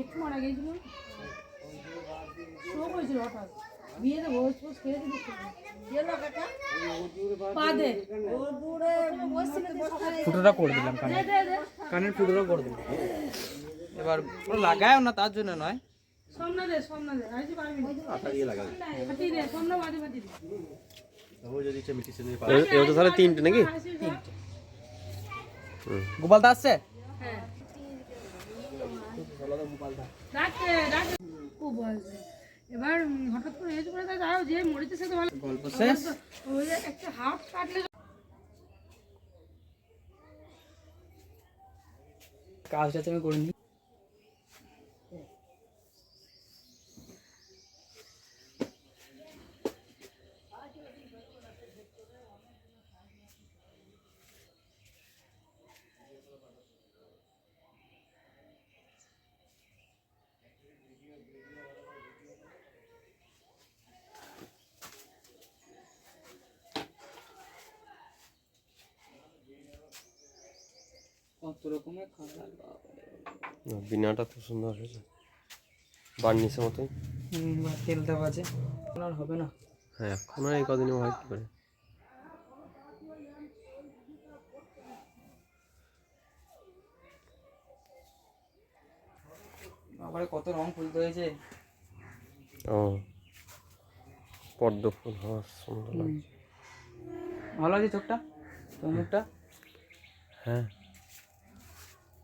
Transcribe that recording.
জেঠু মারা গিয়েছিল। স্ট্রোক হয়েছিল হঠাৎ। বিয়েতে ভোজ ফোজ খেয়েছিল পাদে ফুটোটা করে দিলাম কানে কানের ফুটোটা করে দিলাম। এবার পুরো লাগায়ও না তার জন্য নয়। সামনে দে সামনে দে। আইছি পারবি আটা দিয়ে লাগাবি। ফাটি দে সামনে বাজে ফাটি দে। এবার তো তাহলে তিনটে নাকি? গোপাল দা আসছে? এবার হঠাৎ করে হয়েছে পরে তাও যে মরেছে সে তো ভালো গল্প শেষ? ওই একটা হাফ কাটলে কাজটা তুমি করে নি কত রকমের খাবার বাবারে। বিনাটা খুব সুন্দর হয়েছে। বার্নিসের মতোই। হুম, বা তেল দেওয়া আছে আর হবে না। হ্যাঁ এখন আর এই কদিনে হয় কি করে? আবার কত রং খুলতে হয়েছে। ও পদ্ম ফুল হওয়ার সুন্দর লাগছে। ভালো আছে চোখটা? তোর মুখটা? হ্যাঁ।